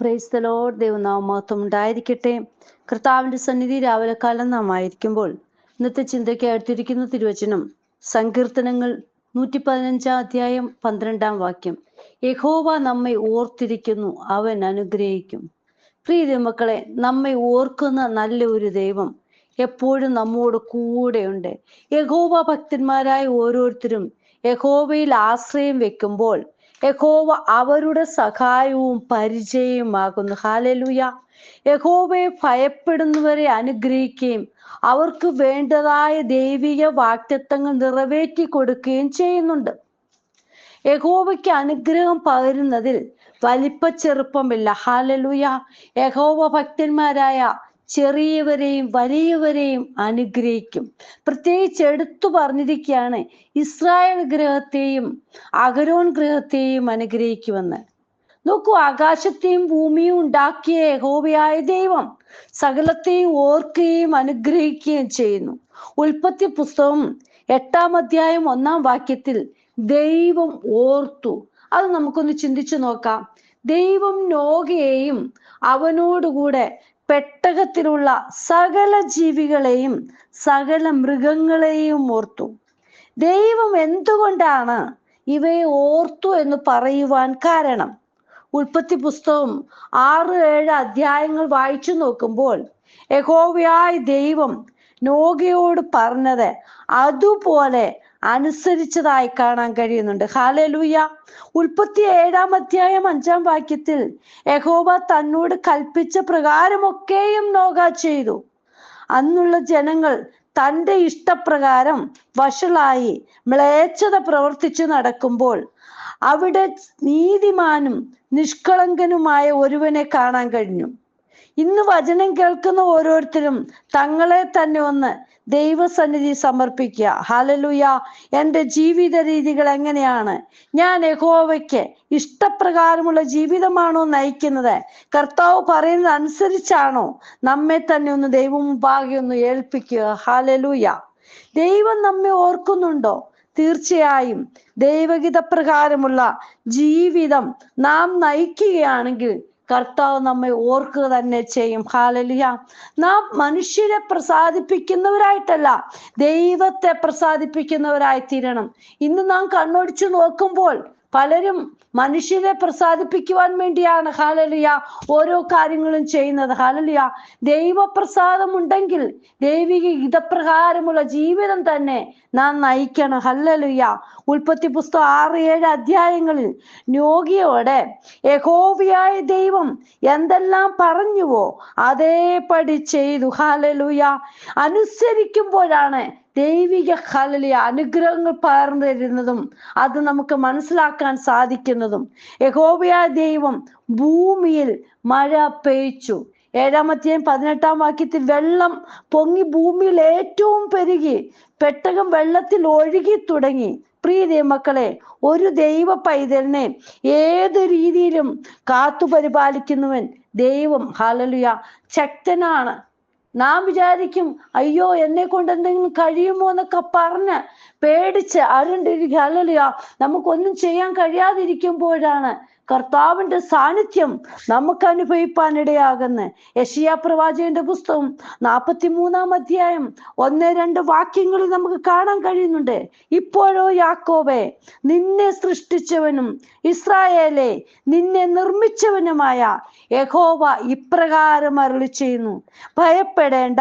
പ്രൈസ്തലോ ദൈവനാമത്വം ഉണ്ടായിരിക്കട്ടെ. കർത്താവിന്റെ സന്നിധി രാവിലെ കാലം നാം ആയിരിക്കുമ്പോൾ ഇന്നത്തെ ചിന്തയ്ക്ക് അടുത്തിരിക്കുന്ന തിരുവചനം സങ്കീർത്തനങ്ങൾ നൂറ്റി പതിനഞ്ചാം അധ്യായം പന്ത്രണ്ടാം വാക്യം. യഹോവ നമ്മെ ഓർത്തിരിക്കുന്നു അവൻ അനുഗ്രഹിക്കും. പ്രിയ മക്കളെ നമ്മെ ഓർക്കുന്ന നല്ല ഒരു ദൈവം എപ്പോഴും നമ്മോട് കൂടെയുണ്ട്. യഹോവ ഭക്തന്മാരായ ഓരോരുത്തരും യഹോവയിൽ ആശ്രയം വെക്കുമ്പോൾ യഹോവ അവരുടെ സഹായവും പരിചയവുമാകുന്നു. ഹാലലുയ യഹോവയെ ഭയപ്പെടുന്നവരെ അനുഗ്രഹിക്കുകയും അവർക്ക് വേണ്ടതായ ദൈവിക വാക്തത്വങ്ങൾ നിറവേറ്റി കൊടുക്കുകയും ചെയ്യുന്നുണ്ട്. യഹോവയ്ക്ക് അനുഗ്രഹം പകരുന്നതിൽ വലിപ്പ ചെറുപ്പമില്ല. ഹാലലുയ യഹോവ ഭക്തന്മാരായ ചെറിയവരെയും വലിയവരെയും അനുഗ്രഹിക്കും. പ്രത്യേകിച്ച് എടുത്തു പറഞ്ഞിരിക്കുകയാണ് ഇസ്രായേൽ ഗ്രഹത്തെയും അഗരോൻ ഗ്രഹത്തെയും അനുഗ്രഹിക്കുമെന്ന്. നോക്കൂ ആകാശത്തെയും ഭൂമിയും ഉണ്ടാക്കിയ യഹോവയായ ദൈവം സകലത്തെയും ഓർക്കുകയും അനുഗ്രഹിക്കുകയും ചെയ്യുന്നു. ഉൽപ്പത്തി പുസ്തകം എട്ടാം അധ്യായം ഒന്നാം വാക്യത്തിൽ ദൈവം ഓർത്തു. അത് നമുക്കൊന്ന് ചിന്തിച്ചു നോക്കാം. ദൈവം നോകയെയും അവനോടുകൂടെ പെട്ടകത്തിലുള്ള സകല ജീവികളെയും സകല മൃഗങ്ങളെയും ഓർത്തു. ദൈവം എന്തുകൊണ്ടാണ് ഇവയെ ഓർത്തു എന്ന് പറയുവാൻ കാരണം? ഉൽപ്പത്തി പുസ്തകം ആറ് ഏഴ് അധ്യായങ്ങൾ വായിച്ചു നോക്കുമ്പോൾ യഹോവയായ ദൈവം നോഗയോട് പറഞ്ഞത് അതുപോലെ അനുസരിച്ചതായി കാണാൻ കഴിയുന്നുണ്ട്. ഹാലലൂയ ഉൽപ്പത്തി ഏഴാം അധ്യായം അഞ്ചാം വാക്യത്തിൽ യഹോബ തന്നോട് കൽപ്പിച്ച പ്രകാരമൊക്കെയും നോക ചെയ്തു. അന്നുള്ള ജനങ്ങൾ തന്റെ ഇഷ്ടപ്രകാരം വഷളായി മ്ലേച്ഛത പ്രവർത്തിച്ചു നടക്കുമ്പോൾ അവിടെ നീതിമാനും നിഷ്കളങ്കനുമായ ഒരുവനെ കാണാൻ കഴിഞ്ഞു. ഇന്ന് വചനം കേൾക്കുന്ന ഓരോരുത്തരും തങ്ങളെ തന്നെ ഒന്ന് ദൈവസന്നിധി സമർപ്പിക്കുക. ഹാലലുയ എന്റെ ജീവിത രീതികൾ എങ്ങനെയാണ്? ഞാൻ യഹോവയ്ക്ക് ഇഷ്ടപ്രകാരമുള്ള ജീവിതമാണോ നയിക്കുന്നത്? കർത്താവ് പറയുന്നത് അനുസരിച്ചാണോ? നമ്മെ തന്നെ ഒന്ന് ദൈവം മുമ്പാകെ ഒന്ന് ഏൽപ്പിക്കുക. ഹാലലുയ ദൈവം നമ്മെ ഓർക്കുന്നുണ്ടോ? തീർച്ചയായും. ദൈവഗീത പ്രകാരമുള്ള ജീവിതം നാം നയിക്കുകയാണെങ്കിൽ കർത്താവ് നമ്മെ ഓർക്കുക തന്നെ ചെയ്യും. ഹാലലിയ നാം മനുഷ്യരെ പ്രസാദിപ്പിക്കുന്നവരായിട്ടല്ല ദൈവത്തെ പ്രസാദിപ്പിക്കുന്നവരായി തീരണം ഇന്ന് നാം കണ്ണൊടിച്ചു നോക്കുമ്പോൾ പലരും മനുഷ്യരെ പ്രസാദിപ്പിക്കുവാൻ വേണ്ടിയാണ് ഹാലലിയ ഓരോ കാര്യങ്ങളും ചെയ്യുന്നത്. ഹാലലിയ ദൈവപ്രസാദം ഉണ്ടെങ്കിൽ ദൈവിക ഹിതപ്രകാരമുള്ള ജീവിതം തന്നെ നാം നയിക്കണം. ഹല്ലലുയ ഉൽപ്പത്തി പുസ്തകം ആറ് ഏഴ് അധ്യായങ്ങളിൽ യോഗിയോടെ യഹോവിയായ ദൈവം എന്തെല്ലാം പറഞ്ഞുവോ അതേപടി ചെയ്തു. ഹാലലുയ അനുസരിക്കുമ്പോഴാണ് ദൈവിക ഹലലിയ അനുഗ്രഹങ്ങൾ പകർന്നു തരുന്നതും അത് നമുക്ക് മനസ്സിലാക്കാൻ സാധിക്കുന്നതും. യഹോബയായ ദൈവം ഭൂമിയിൽ മഴ പെയ്ച്ചു. ഏഴാമത്തെയും പതിനെട്ടാം വാക്യത്തിൽ വെള്ളം പൊങ്ങി ഭൂമിയിൽ ഏറ്റവും പെരുകി പെട്ടകം വെള്ളത്തിൽ ഒഴുകി തുടങ്ങി. പ്രിയ മക്കളെ ഒരു ദൈവ പൈതലിനെ ഏത് രീതിയിലും കാത്തു പരിപാലിക്കുന്നുവൻ ദൈവം. ഹാലലുയ ശക്തനാണ്. നാം വിചാരിക്കും അയ്യോ എന്നെ കൊണ്ട് എന്തെങ്കിലും കഴിയുമോ എന്നൊക്കെ പറഞ്ഞ് പേടിച്ച് അരുണ്ടിരിക്കുക അല്ലല്ലോ നമുക്കൊന്നും ചെയ്യാൻ കഴിയാതിരിക്കുമ്പോഴാണ് കർത്താവിന്റെ സാന്നിധ്യം നമുക്ക് അനുഭവിപ്പാൻ ഇടയാകുന്നത് യഷിയ പ്രവാചകന്റെ പുസ്തകം നാൽപ്പത്തി മൂന്നാം അധ്യായം ഒന്ന് രണ്ട് വാക്യങ്ങളിൽ നമുക്ക് കാണാൻ കഴിയുന്നുണ്ട്. ഇപ്പോഴോ യാക്കോബെ നിന്നെ സൃഷ്ടിച്ചവനും ഇസ്രായേലെ നിന്നെ നിർമ്മിച്ചവനുമായ യഹോവ ഇപ്രകാരം അരളി ചെയ്യുന്നു ഭയപ്പെടേണ്ട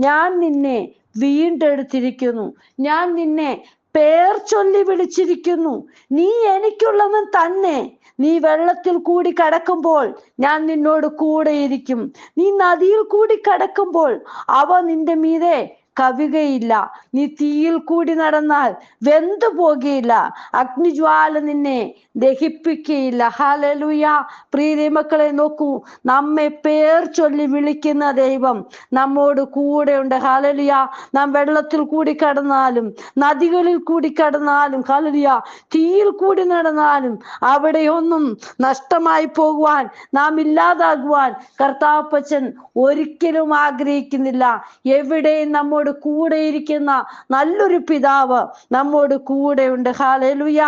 ഞാൻ നിന്നെ വീണ്ടെടുത്തിരിക്കുന്നു. ഞാൻ നിന്നെ പേർ ചൊല്ലി വിളിച്ചിരിക്കുന്നു. നീ എനിക്കുള്ളവൻ തന്നെ. നീ വെള്ളത്തിൽ കൂടി കടക്കുമ്പോൾ ഞാൻ നിന്നോട് കൂടെയിരിക്കും. നീ നദിയിൽ കൂടി കടക്കുമ്പോൾ അവ നിന്റെ മീതെ കവികയില്ല. നീ തീയിൽ കൂടി നടന്നാൽ വെന്തു പോകുകയില്ല. അഗ്നിജ്വാല നിന്നെ ദഹിപ്പിക്കുകയില്ല. ഹാലലുയ പ്രീതി മക്കളെ നോക്കൂ. നമ്മെ പേർ ചൊല്ലി വിളിക്കുന്ന ദൈവം നമ്മോട് കൂടെയുണ്ട്. ഹാലലിയ നാം വെള്ളത്തിൽ കൂടി കടന്നാലും നദികളിൽ കൂടി കടന്നാലും ഹാലലിയ തീയിൽ കൂടി നടന്നാലും അവിടെയൊന്നും നഷ്ടമായി പോകുവാൻ നാം ഇല്ലാതാകുവാൻ കർത്താപ്പച്ചൻ ഒരിക്കലും ആഗ്രഹിക്കുന്നില്ല. എവിടെയും നമ്മോട് നമ്മോട് കൂടെ ഇരിക്കുന്ന നല്ലൊരു പിതാവ് നമ്മോട് കൂടെയുണ്ട്. ഹാലലുയ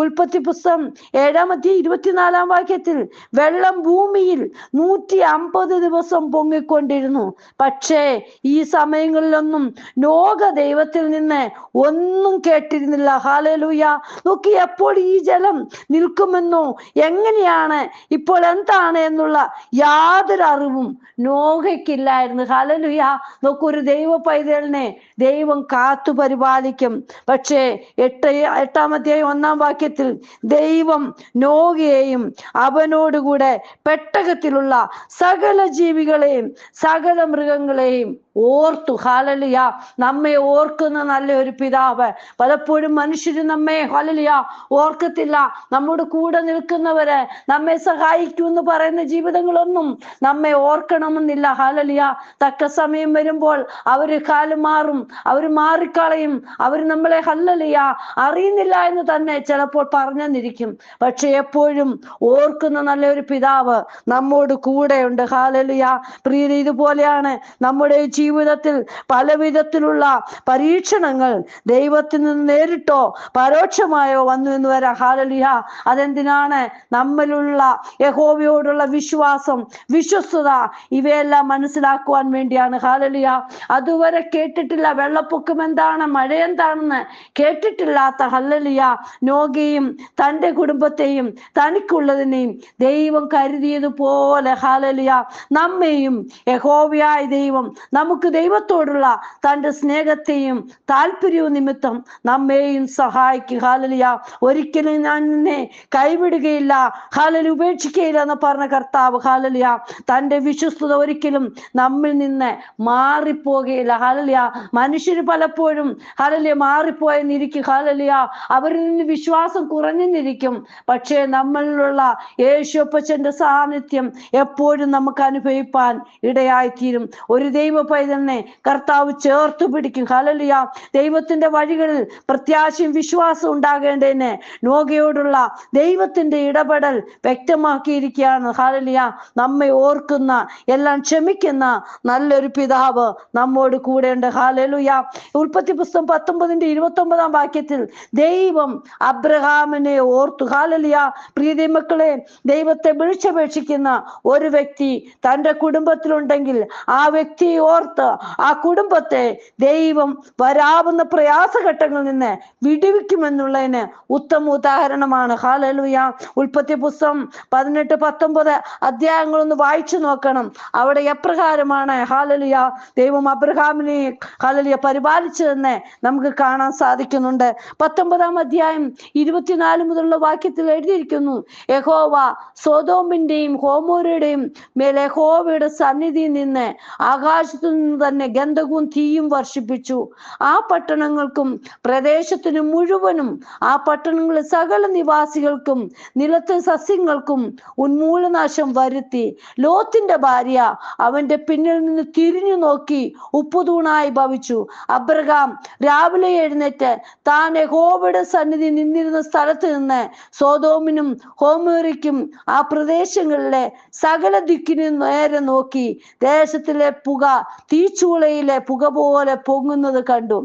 ഉൽപ്പത്തി പുസ്തകം ഏഴാമത്തെ ഇരുപത്തിനാലാം വാക്യത്തിൽ വെള്ളം ഭൂമിയിൽ നൂറ്റി അമ്പത് ദിവസം പൊങ്ങിക്കൊണ്ടിരുന്നു. പക്ഷേ ഈ സമയങ്ങളിലൊന്നും ലോക ദൈവത്തിൽ നിന്ന് ഒന്നും കേട്ടിരുന്നില്ല. ഹാലലുയ നോക്കി എപ്പോൾ ഈ ജലം നിൽക്കുമെന്നോ എങ്ങനെയാണ് ഇപ്പോൾ എന്താണ് എന്നുള്ള യാതൊരു അറിവും നോഹയ്ക്കില്ലായിരുന്നു ഹാലലുയ നോക്കൊരു ദൈവ പൈതലിനെ ദൈവം കാത്തു പരിപാലിക്കും. പക്ഷേ എട്ട് എട്ടാമത്തെ ഒന്നാം വാക്യത്തിൽ ദൈവം നോകിയെയും അവനോടുകൂടെ പെട്ടകത്തിലുള്ള സകല ജീവികളെയും സകല മൃഗങ്ങളെയും ഓർത്തു. ഹാലലിയ നമ്മെ ഓർക്കുന്ന നല്ലൊരു പിതാവ്. പലപ്പോഴും മനുഷ്യര് നമ്മെ ഹാലലിയ ഓർക്കത്തില്ല. നമ്മുടെ കൂടെ നിൽക്കുന്നവര് നമ്മെ സഹായിക്കൂ എന്ന് പറയുന്ന ജീവിതങ്ങളൊന്നും നമ്മെ ഓർക്കണമെന്നില്ല. ഹാലലിയ തക്ക സമയം വരുമ്പോൾ അവർ കാലം മാറും? അവർ മാറിക്കളയും. അവർ നമ്മളെ ഹല്ലലിയ. അറിയുന്നില്ല എന്ന് തന്നെ ചിലപ്പോൾ പറഞ്ഞെന്നിരിക്കും. പക്ഷെ എപ്പോഴും ഓർക്കുന്ന നല്ലൊരു പിതാവ് നമ്മോട് കൂടെയുണ്ട്. ഹാലലിയ പ്രീതി ഇതുപോലെയാണ് നമ്മുടെ ജീവിതത്തിൽ പല വിധത്തിലുള്ള പരീക്ഷണങ്ങൾ ദൈവത്തിൽ നിന്ന് നേരിട്ടോ പരോക്ഷമായോ വന്നു എന്ന് വരാം. ഹാലലിയ അതെന്തിനാണ്? നമ്മിലുള്ള യഹോവയോടുള്ള വിശ്വാസം വിശ്വസ്തത ഇവയെല്ലാം മനസ്സിലാക്കുവാൻ വേണ്ടിയാണ്. ഹാലലിയ അതുവരെ കേട്ടിട്ടില്ല. വെള്ളപ്പൊക്കം എന്താണ്? മഴ എന്താണെന്ന് കേട്ടിട്ടില്ലാത്ത ഹല്ലലിയ. നോഗയും തന്റെ കുടുംബത്തെയും തനിക്കുള്ളതിനെയും ദൈവം കരുതിയതുപോലെ. ഹലലിയ നമ്മെയും യഹോവയായ ദൈവം നമുക്ക് ദൈവത്തോടുള്ള തന്റെ സ്നേഹത്തെയും താല്പര്യവും നിമിത്തം നമ്മെയും സഹായിക്കും. ഹാലലിയ ഒരിക്കലും ഞാൻ നിന്നെ കൈവിടുകയില്ല. ഹാലലി ഉപേക്ഷിക്കുകയില്ല എന്ന് പറഞ്ഞ കർത്താവ്. ഹാലലിയ തന്റെ വിശ്വസ്തത ഒരിക്കലും നമ്മിൽ നിന്ന് മാറിപ്പോകുകയില്ല ഹാലലിയ മനുഷ്യർ പലപ്പോഴും ഹാലലിയ മാറിപ്പോയെന്നിരിക്കും. ഹാലലിയ അവരിൽ നിന്ന് വിശ്വാസം കുറഞ്ഞെന്നിരിക്കും. പക്ഷേ നമ്മളിലുള്ള യേശുപ്പച്ചന്റെ സാന്നിധ്യം എപ്പോഴും നമുക്ക് അനുഭവിപ്പാൻ ഇടയായിത്തീരും. ഒരു ദൈവ പൈതലിനെ കർത്താവ് ചേർത്ത് പിടിക്കും. ഹാലലിയ ദൈവത്തിന്റെ വഴികളിൽ പ്രത്യാശയും വിശ്വാസവും ഉണ്ടാകേണ്ടതിന് നോഗയോടുള്ള ദൈവത്തിന്റെ ഇടപെടൽ വ്യക്തമാക്കിയിരിക്കുകയാണ്. ഹാലലിയ നമ്മെ ഓർക്കുന്ന എല്ലാം ക്ഷമിക്കുന്ന നല്ലൊരു പിതാവ് നമ്മോട് കൂടെയുണ്ട് ഹാലലുയ ഉൽപ്പത്തി പുസ്തകം പത്തൊമ്പതിന്റെ ഇരുപത്തി ഒമ്പതാം വാക്യത്തിൽ ദൈവം അബ്രഹാമിനെ ഓർത്തു. ഹാലലിയ പ്രീതി മക്കളെ ദൈവത്തെ വിളിച്ചപേക്ഷിക്കുന്ന ഒരു വ്യക്തി തന്റെ കുടുംബത്തിലുണ്ടെങ്കിൽ ആ വ്യക്തി ഓർത്ത് ആ കുടുംബത്തെ ദൈവം വരാവുന്ന പ്രയാസഘട്ടങ്ങളിൽ നിന്ന് വിടുവിക്കുമെന്നുള്ളതിന് ഉത്തമ ഉദാഹരണമാണ്. ഹാലലുയ ഉൽപ്പത്തി പുസ്തകം പതിനെട്ട് പത്തൊമ്പത് അധ്യായങ്ങളൊന്ന് വായിച്ചു നോക്കണം. അവിടെ എപ്രകാരമാണ്? ഹാലലിയ ദൈവം അബ്രഹാമിനെ ഹാലലിയ പരിപാലിച്ചതെന്ന് നമുക്ക് കാണാൻ സാധിക്കുന്നുണ്ട്. പത്തൊമ്പതാം അധ്യായം ഇരുപത്തിനാല് മുതലുള്ള വാക്യത്തിൽ എഴുതിയിരിക്കുന്നു യഹോവ സോതോമിന്റെയും ഹോമോരയുടെയും മേൽ യഹോവയുടെ സന്നിധിയിൽ നിന്ന് ആകാശത്തു നിന്ന് തന്നെ ഗന്ധകവും തീയും വർഷിപ്പിച്ചു. ആ പട്ടണങ്ങൾക്കും പ്രദേശത്തിന് മുഴുവനും ആ പട്ടണങ്ങളിലെ സകല നിവാസികൾക്കും നിലത്തെ സസ്യങ്ങൾക്കും ഉന്മൂലനാശം വരുത്തി. ലോത്തിന്റെ ഭാര്യ അവന്റെ പിന്നിൽ നിന്ന് തിരിഞ്ഞു നോക്കി ഉപ്പുതൂണായി ഭവിച്ചു. അബ്രഹാം രാവിലെ എഴുന്നേറ്റ് താൻ യഹോവയുടെ സന്നിധി നിന്നിരുന്ന സ്ഥലത്ത് നിന്ന് സോതോമിനും ഹോമേറിക്കും ആ പ്രദേശങ്ങളിലെ സകല ദിക്കിനും നേരെ നോക്കി. ദേശത്തിലെ പുക തീച്ചൂളയിലെ പുക പോലെ പൊങ്ങുന്നത് കണ്ടു.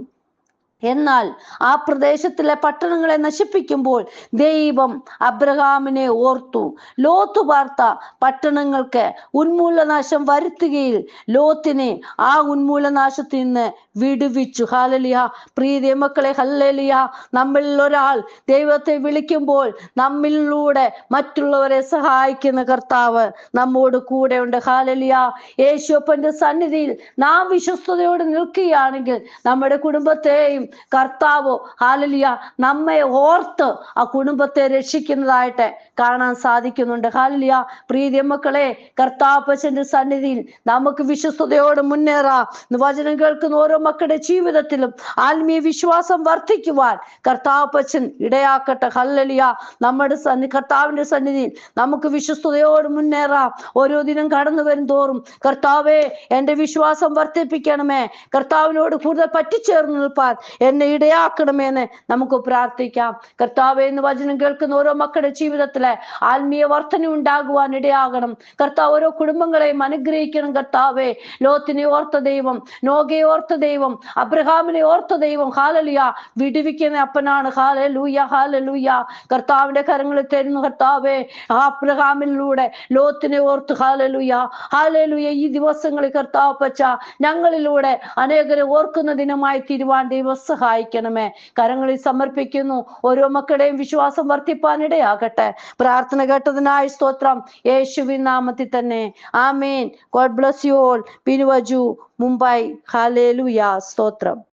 എന്നാൽ ആ പ്രദേശത്തിലെ പട്ടണങ്ങളെ നശിപ്പിക്കുമ്പോൾ ദൈവം അബ്രഹാമിനെ ഓർത്തു. ലോത്ത് വാർത്ത പട്ടണങ്ങൾക്ക് ഉന്മൂലനാശം വരുത്തുകയിൽ ലോത്തിനെ ആ ഉന്മൂലനാശത്തിൽ നിന്ന് വിടുവിച്ചു. ഹാലലിയ പ്രീതി മക്കളെ ഹല്ലലിയ. നമ്മളിൽ ഒരാൾ ദൈവത്തെ വിളിക്കുമ്പോൾ നമ്മളിലൂടെ മറ്റുള്ളവരെ സഹായിക്കുന്ന കർത്താവ് നമ്മോട് കൂടെ ഉണ്ട് ഹാലലിയ യേശോപ്പന്റെ സന്നിധിയിൽ നാം വിശ്വസ്തയോടെ നിൽക്കുകയാണെങ്കിൽ നമ്മുടെ കുടുംബത്തെയും കർത്താവ് ഹാലലിയ നമ്മെ ഓർത്ത് ആ കുടുംബത്തെ രക്ഷിക്കുന്നതായിട്ട് കാണാൻ സാധിക്കുന്നുണ്ട്. ഹാലലിയ പ്രീതി മക്കളെ കർത്താപ്പച്ചന്റെ സന്നിധിയിൽ നമുക്ക് വിശ്വസ്തയോടെ മുന്നേറാം. വചനം കേൾക്കുന്ന ഓരോ മക്കളുടെ ജീവിതത്തിലും ആത്മീയ വിശ്വാസം വർദ്ധിക്കുവാൻ കർത്താപ്പച്ചൻ ഇടയാക്കട്ടെ. ഹല്ലലിയ നമ്മുടെ സന്നി കർത്താവിന്റെ സന്നിധിയിൽ നമുക്ക് വിശ്വസ്തയോട് മുന്നേറാം. ഓരോ ദിനം കടന്നു വരും തോറും കർത്താവെ എന്റെ വിശ്വാസം വർദ്ധിപ്പിക്കണമേ. കർത്താവിനോട് കൂടുതൽ പറ്റിച്ചേർന്ന് നിൽപ്പാൻ എന്നെ ഇടയാക്കണമേ എന്ന് നമുക്ക് പ്രാർത്ഥിക്കാം. കർത്താവ് എന്ന് വചനം കേൾക്കുന്ന ഓരോ മക്കളുടെ ജീവിതത്തിലെ ആത്മീയ വർധന ഉണ്ടാകുവാൻ ഇടയാകണം. കർത്താവ് ഓരോ കുടുംബങ്ങളെയും അനുഗ്രഹിക്കണം കർത്താവേ. ലോത്തിനെ ഓർത്ത ദൈവം നോഗയെ ഓർത്ത ദൈവം അബ്രഹാമിനെ ഓർത്ത ദൈവം. ഹാലലുയ വിടുവിക്കുന്ന അപ്പനാണ്. ഹാലലൂയ ഹാലലൂയ. കർത്താവിന്റെ കരങ്ങളിൽ തരുന്നു കർത്താവേ. അബ്രഹാമിലൂടെ ലോത്തിനെ ഓർത്ത് ഹാലലുയ. ഹാലലുയ ഈ ദിവസങ്ങളിൽ കർത്താവ് പച്ച ഞങ്ങളിലൂടെ അനേകരെ ഓർക്കുന്ന ദിനമായി തീരുവാൻ ദൈവം സഹായിക്കണമേ. കരങ്ങളിൽ സമർപ്പിക്കുന്നു. ഓരോ മക്കളുടെയും വിശ്വാസം വർദ്ധിപ്പാനിടയാകട്ടെ. പ്രാർത്ഥന കേട്ടതിനായി സ്തോത്രം. യേശുവിൻ നാമത്തിൽ തന്നെ. ആമേൻ. God bless you all. പിൻവജു. Mumbai ഹാലേലുയ സ്തോത്രം.